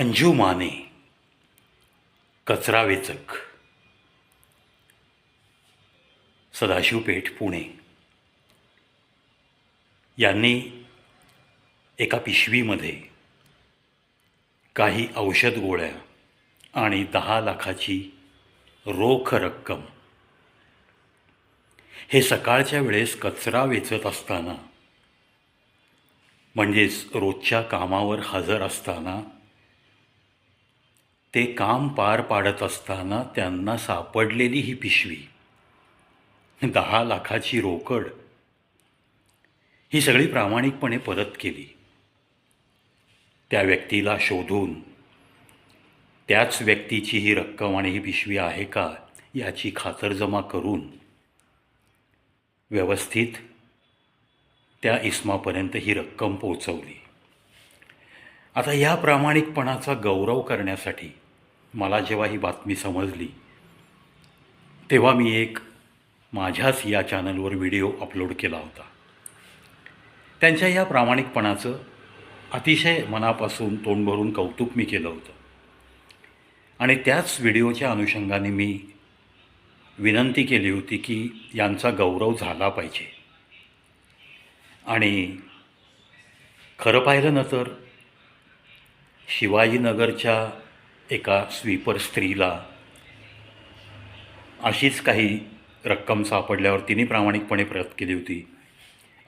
अंजू माने कचरा वेचक. सदाशिवपेठ पुणे. यांनी एका पिशवीमध्ये काही औषध गोळ्या आणि दहा लाखाची रोख रक्कम. हे सकाळच्या वेळेस कचरा वेचत असताना म्हणजेच रोजच्या कामावर हजर असताना ते काम पार पाडत असताना त्यांना सापडलेली ही पिशवी. दहा लाखाची रोकड. ही सगळी प्रामाणिकपणे परत केली. त्या व्यक्तीला शोधून. त्याच व्यक्तीची ही रक्कम आणि ही पिशवी आहे का याची खातरजमा करून. व्यवस्थित त्या इस्मापर्यंत ही रक्कम पोचवली आता या प्रामाणिकपणाचा गौरव करण्यासाठी मला जेव्हा ही बातमी समजली तेव्हा मी एक माझ्याच या चॅनलवर व्हिडिओ अपलोड केला होता. त्यांच्या या प्रामाणिकपणाचं अतिशय मनापासून तोंड भरून कौतुक मी केलं होतं. आणि त्याच व्हिडिओच्या अनुषंगाने मी विनंती केली होती की यांचा गौरव झाला पाहिजे. आणि खरं पाहिलं ना तर शिवाजीनगरच्या एका स्वीपर स्त्रीला अशीच काही रक्कम सापडल्यावर तिने प्रामाणिकपणे परत केली होती.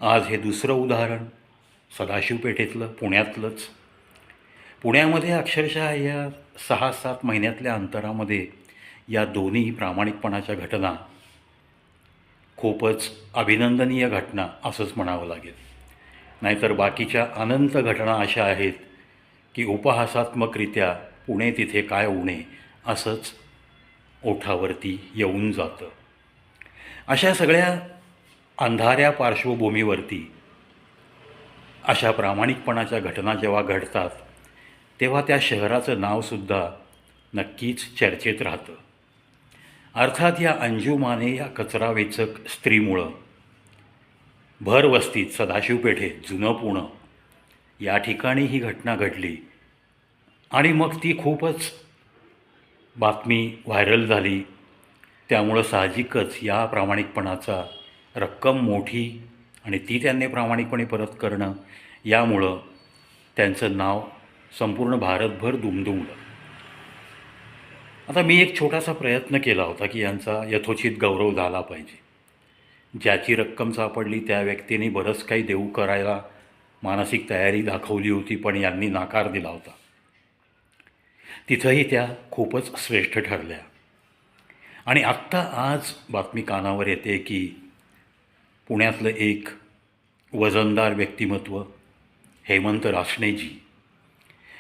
आज हे दुसरं उदाहरण सदाशिवपेठेतलं पुण्यातलंच. पुण्यामध्ये अक्षरशः या सहा सात महिन्यातल्या अंतरामध्ये या दोन्ही प्रामाणिकपणाच्या घटना खूपच अभिनंदनीय घटना असंच म्हणावं लागेल. नाहीतर बाकीच्या अनंत घटना अशा आहेत की उपहासात्मकरित्या पुणे तिथे काय उणे असंच ओठावरती येऊन जातं. अशा सगळ्या अंधाऱ्या पार्श्वभूमीवरती अशा प्रामाणिकपणाच्या घटना जेव्हा घडतात तेव्हा त्या शहराचं नावसुद्धा नक्कीच चर्चेत राहतं. अर्थात या अंजुमाने या कचरा वेचक स्त्रीमुळं भरवस्तीत सदाशिवपेठेत जुनं पुणं या ठिकाणी ही घटना घडली. आणि मग ती खूपच बातमी व्हायरल झाली. त्यामुळं साहजिकच या प्रामाणिकपणाचा रक्कम मोठी आणि ती त्यांनी प्रामाणिकपणे परत करणं यामुळं त्यांचं नाव संपूर्ण भारतभर दुमदुमलं. आता मी एक छोटासा प्रयत्न केला होता की यांचा यथोचित गौरव झाला पाहिजे. ज्याची रक्कम सापडली त्या व्यक्तीने बरंच काही देऊ करायला मानसिक तयारी दाखवली होती पण यांनी नाकार दिला होता. तिथंही त्या खूपच श्रेष्ठ ठरल्या. आणि आत्ता आज बातमी कानावर येते की पुण्यातलं एक वजनदार व्यक्तिमत्व हेमंत रासणेजी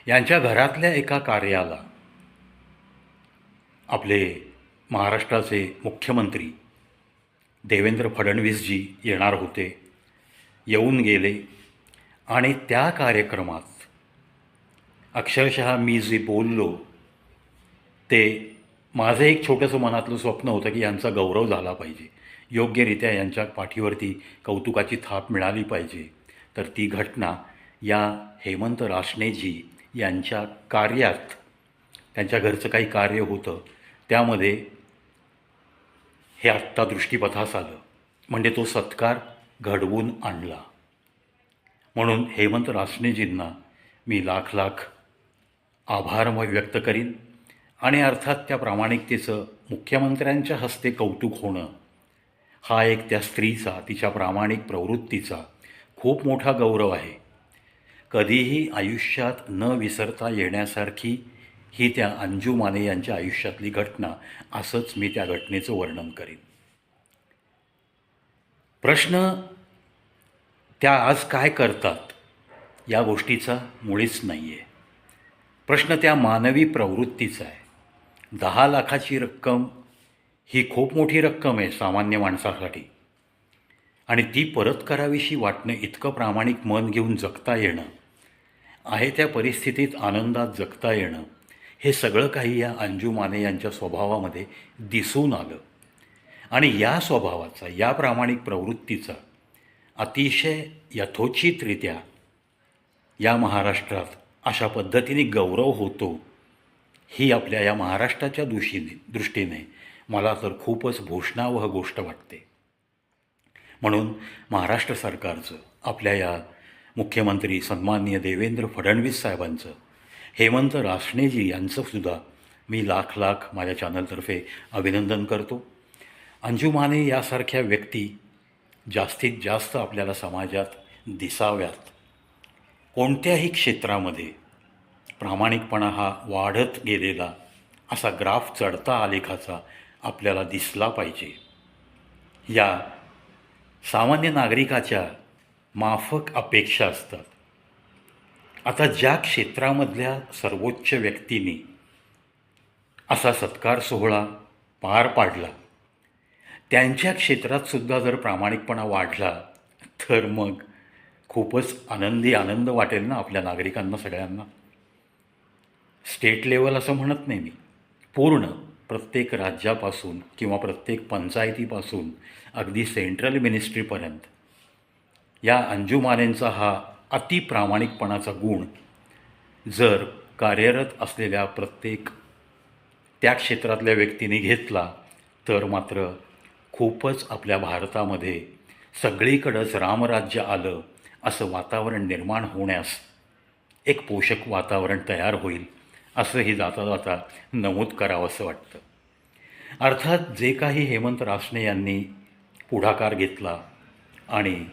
यांच्या घरातल्या एका कार्याला आपले महाराष्ट्राचे मुख्यमंत्री देवेंद्र फडणवीसजी येणार होते येऊन गेले आणि त्या कार्यक्रमात अक्षरशः मी जे बोललो ते माझं एक छोटंसं मनातलं स्वप्न होतं की यांचा गौरव झाला पाहिजे. योग्यरित्या यांच्या पाठीवरती कौतुकाची थाप मिळाली पाहिजे. तर ती घटना या हेमंत रासणेजी यांच्या कार्यात त्यांच्या घरचं काही कार्य होतं त्यामध्ये हे आत्ता दृष्टीपथास आलं. म्हणजे तो सत्कार घडवून आणला. म्हणून हेमंत रासनेजींना मी लाख लाख आभार मग व्यक्त करीन. आणि अर्थात त्या प्रामाणिकतेचं मुख्यमंत्र्यांच्या हस्ते कौतुक होणं. हा एक त्या स्त्रीचा तिच्या प्रामाणिक प्रवृत्तीचा खूप मोठा गौरव आहे. कधीही आयुष्यात न विसरता येण्यासारखी ही त्या अंजू माने यांच्या आयुष्यातली घटना असंच मी त्या घटनेचं वर्णन करीन. प्रश्न त्या आज काय करतात? या गोष्टीचा मुळीच नाही आहे प्रश्न त्या मानवी प्रवृत्तीचा आहे. दहा लाखाची रक्कम ही खूप मोठी रक्कम आहे सामान्य माणसासाठी. आणि ती परत करावीशी वाटणं इतकं प्रामाणिक मन घेऊन जगता येणं आहे त्या परिस्थितीत आनंदात जगता येणं हे सगळं काही या अंजू माने यांच्या स्वभावामध्ये दिसून आलं. आणि या स्वभावाचा या प्रामाणिक प्रवृत्तीचा अतिशय यथोचितरित्या या महाराष्ट्रात अशा पद्धतीने गौरव होतो. ही आपल्या या महाराष्ट्राच्या दृष्टीने दृष्टीने मला तर खूपच भूषणावह गोष्ट वाटते. म्हणून महाराष्ट्र सरकारचं आपल्या या मुख्यमंत्री सन्माननीय देवेंद्र फडणवीस साहेबांचं हेमंत रासणेजी यांचंसुद्धा मी लाख लाख माझ्या चॅनलतर्फे अभिनंदन करतो. अंजुमाने यासारख्या व्यक्ती जास्तीत जास्त आपल्याला समाजात दिसाव्यात. कोणत्याही क्षेत्रामध्ये प्रामाणिकपणा हा वाढत गेलेला असा ग्राफ चढता आलेखाचा आपल्याला दिसला पाहिजे. या सामान्य नागरिकाच्या माफक अपेक्षा असतात. आता ज्या क्षेत्रामधल्या सर्वोच्च व्यक्तीने असा सत्कार सोहळा पार पाडला त्यांच्या क्षेत्रात सुद्धा जर प्रामाणिकपणा वाढला तर मग खूपच आनंदी आनंद वाटेल ना आपल्या नागरिकांना सगळ्यांना. स्टेट लेवल असं म्हणत नाही मी. पूर्ण प्रत्येक राज्यापासून किंवा प्रत्येक पंचायतीपासून अगदी सेंट्रल मिनिस्ट्रीपर्यंत या अंजुमानेंचा हा अतिप्रामाणिकपणाचा गुण जर कार्यरत असलेल्या प्रत्येक त्या क्षेत्रातल्या व्यक्तीने घेतला तर मात्र खूपच आपल्या भारतामध्ये सगळीकडंच रामराज्य आलं असं वातावरण निर्माण होण्यास एक पोषक वातावरण तयार होईल असंही जाता जाता नमूद करावंसं वाटतं. अर्थात जे काही हेमंत रासने यांनी पुढाकार घेतला आणि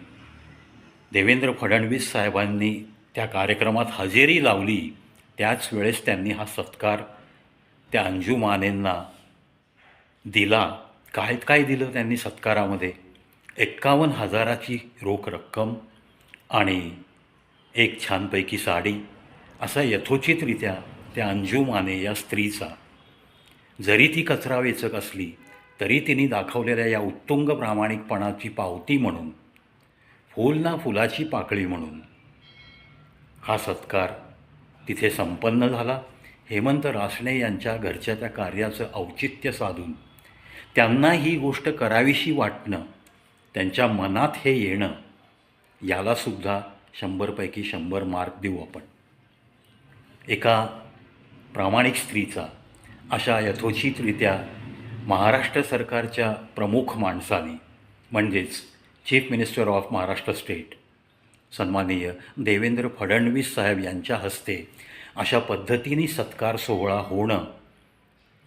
देवेंद्र फडणवीस साहेबांनी त्या कार्यक्रमात हजेरी लावली त्याच वेळेस त्यांनी हा सत्कार त्या अंजू मानेंना दिला. काय काय दिलं त्यांनी सत्कारामध्ये? एक्कावन्न हजाराची रोख रक्कम आणि एक छानपैकी साडी असा यथोचितरित्या त्या अंजू माने या स्त्रीचा. जरी ती कचरा वेचक असली तरी तिने दाखवलेल्या या उत्तुंग प्रामाणिकपणाची पावती म्हणून फूल ना फुलाची पाकळी म्हणून. हा सत्कार तिथे संपन्न झाला. हेमंत रासणे यांच्या घरच्या त्या कार्याचं औचित्य साधून त्यांना ही गोष्ट करावीशी वाटणं त्यांच्या मनात हे येणं यालासुद्धा शंभरपैकी शंभर मार्क देऊ आपण. एका प्रामाणिक स्त्रीचा अशा यथोचितरित्या महाराष्ट्र सरकारच्या प्रमुख माणसाने म्हणजेच chief minister of Maharashtra state सन्माननीय देवेंद्र फडणवीस साहेब यांच्या हस्ते अशा पद्धतीने सत्कार सोहळा होणं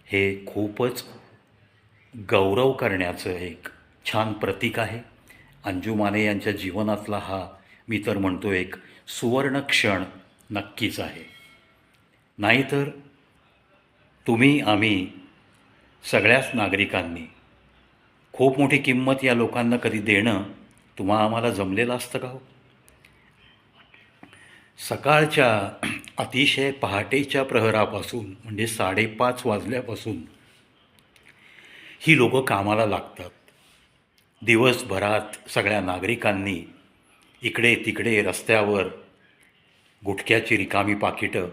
हे खूपच गौरव करण्याचं एक छान प्रतीक आहे. अंजू माने यांच्या जीवनातला हा मी तर म्हणतो एक सुवर्ण क्षण नक्कीच आहे. नाहीतर तुम्ही आम्ही सगळ्याच नागरिकांनी खूप मोठी किंमत या लोकांना कधी देणं तुम्हा आम्हाला जमलेलं असतं का हो? सकाळच्या अतिशय पहाटेच्या प्रहरापासून म्हणजे साडेपाच वाजल्यापासून ही लोकं कामाला लागतात. दिवसभरात सगळ्या नागरिकांनी इकडे तिकडे रस्त्यावर गुटख्याची रिकामी पाकिटं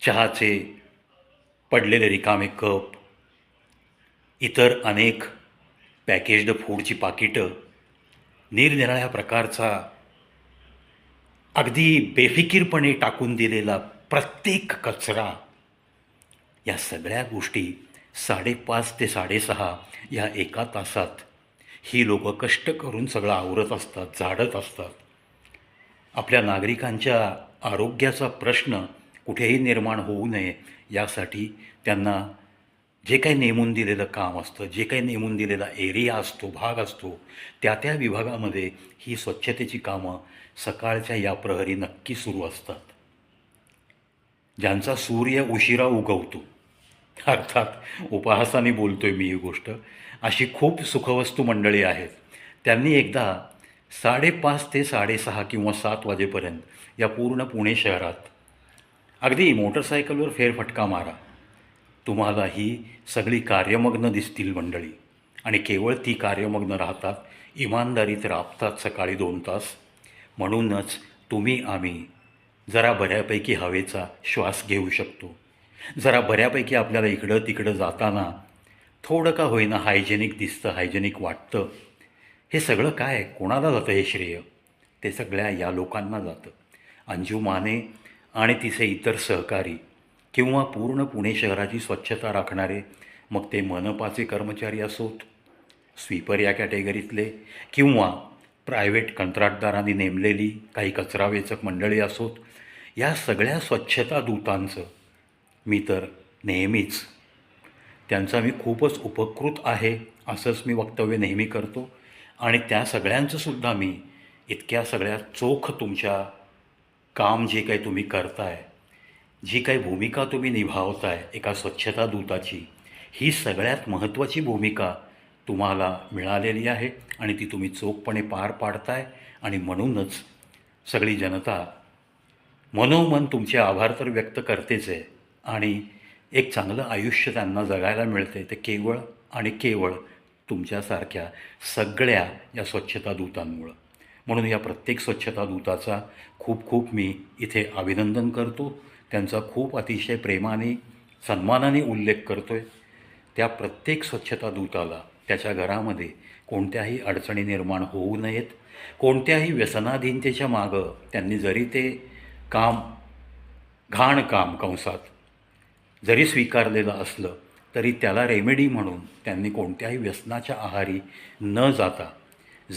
चहाचे पडलेले रिकामे कप इतर अनेक पॅकेज्ड फूडची पाकिटं निरनिराळ्या प्रकारचा अगदी बेफिकीरपणे टाकून दिलेला प्रत्येक कचरा या सगळ्या गोष्टी साडेपाच ते साडेसहा या एका तासात ही लोक कष्ट करून सगळं आवरत असतात झाडत असतात. आपल्या नागरिकांच्या आरोग्याचा प्रश्न कुठेही निर्माण होऊ नये यासाठी त्यांना जे काही नेमून दिलेलं काम असतं जे काही नेमून दिलेला एरिया असतो भाग असतो त्या त्या विभागामध्ये ही स्वच्छतेची कामं सकाळच्या या प्रहरी नक्की सुरू असतात. ज्यांचा सूर्य उशिरा उगवतो. अर्थात उपहासाने बोलतो आहे मी ही गोष्ट. अशी खूप सुखवस्तू मंडळी आहेत. त्यांनी एकदा साडेपाच ते साडेसहा किंवा सात वाजेपर्यंत या पूर्ण पुणे शहरात अगदी मोटरसायकलवर फेरफटका मारा. तुम्हाला ही सगळी कार्यमग्न दिसतील मंडळी. आणि केवळ ती कार्यमग्न राहतात इमानदारीत राबतात सकाळी दोन तास. म्हणूनच तुम्ही आम्ही जरा बऱ्यापैकी हवेचा श्वास घेऊ शकतो. जरा बऱ्यापैकी आपल्याला इकडं तिकडं जाताना थोडं का होईना हायजेनिक दिसतं हायजेनिक वाटतं. हे सगळं काय? कोणाला जातं हे श्रेय? ते सगळ्या या लोकांना जातं. अंजू माने आणि तिचे इतर सहकारी किंवा पूर्ण पुणे शहराची स्वच्छता राखणारे मग ते मनपाचे कर्मचारी असोत स्वीपर या कॅटेगरीतले किंवा प्रायव्हेट कंत्राटदारांनी नेमलेली काही कचरावेचक मंडळी असोत या सगळ्या स्वच्छता दूतांचं मी तर नेहमीच त्यांचा मी खूपच उपकृत आहे असंच मी वक्तव्य नेहमी करतो. आणि त्या सगळ्यांचंसुद्धा मी इतक्या सगळ्या चोख तुमच्या काम जे काही तुम्ही करताय जी काही भूमिका तुम्ही निभावताय एका स्वच्छता दूताची ही सगळ्यात महत्त्वाची भूमिका तुम्हाला मिळालेली आहे आणि ती तुम्ही चोखपणे पार पाडताय. आणि म्हणूनच सगळी जनता मनोमन तुमचे आभार तर व्यक्त करतेच आहे. आणि एक चांगलं आयुष्य त्यांना जगायला मिळते ते केवळ आणि केवळ तुमच्यासारख्या सगळ्या या स्वच्छता दूतांमुळं. म्हणून या प्रत्येक स्वच्छता दूताचा खूप खूप मी इथे अभिनंदन करतो. त्यांचा खूप अतिशय प्रेमाने सन्मानाने उल्लेख करतो आहे त्या प्रत्येक स्वच्छता दूताला त्याच्या घरामध्ये कोणत्याही अडचणी निर्माण होऊ नयेत. कोणत्याही व्यसनाधीनतेच्या मागं त्यांनी जरी ते काम घाण काम कंसात जरी स्वीकारलेलं असलं तरी त्याला रेमेडी म्हणून त्यांनी कोणत्याही व्यसनाच्या आहारी न जाता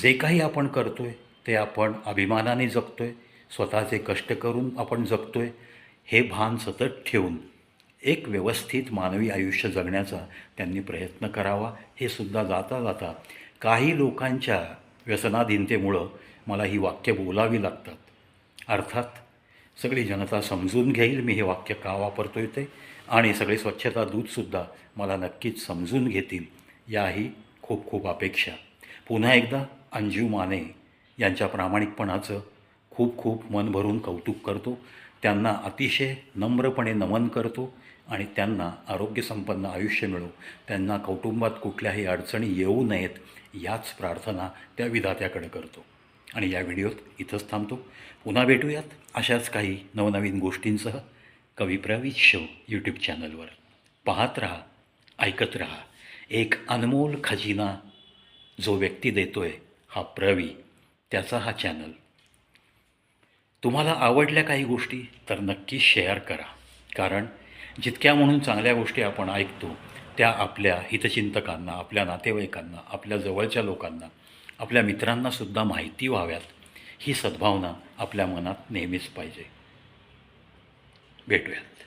जे काही आपण करतो आहे ते आपण अभिमानाने जगतो आहे स्वतःचे कष्ट करून आपण जगतो आहे हे भान सतत ठेवून एक व्यवस्थित मानवी आयुष्य जगण्याचा त्यांनी प्रयत्न करावा हे सुद्धा जाता जाता काही लोकांच्या व्यसनाधीनतेमुळं मला ही वाक्य बोलावी लागतात. अर्थात सगळी जनता समजून घेईल मी हे वाक्य का वापरतोय ते. आणि सगळे स्वच्छता दूतसुद्धा मला नक्कीच समजून घेतील याही खूप खूप अपेक्षा. पुन्हा एकदा अंजू माने यांच्या प्रामाणिकपणाचं खूप खूप मन भरून कौतुक करतो. त्यांना अतिशय नम्रपणे नमन करतो आणि त्यांना आरोग्यसंपन्न आयुष्य मिळो. त्यांना कौटुंबात कुठल्याही अडचणी येऊ नयेत याच प्रार्थना त्या विधात्याकडे करतो. आणि या व्हिडिओत इथंच थांबतो. पुन्हा भेटूयात अशाच काही नवनवीन गोष्टींसह. कवी प्रवीत शो यूट्यूब चॅनलवर पाहत राहा ऐकत राहा. एक अनमोल खजिना जो व्यक्ती देतोय हा प्रवी त्याचा हा चॅनल तुम्हाला आवडल्या काही गोष्टी तर नक्की शेअर करा. कारण जितक्या म्हणून चांगल्या गोष्टी आपण ऐकतो त्या आपल्या हितचिंतकांना आपल्या नातेवाईकांना आपल्या जवळच्या लोकांना आपल्या मित्रांनासुद्धा माहिती व्हाव्यात. ही सद्भावना आपल्या मनात नेहमीच पाहिजे. भेटूयात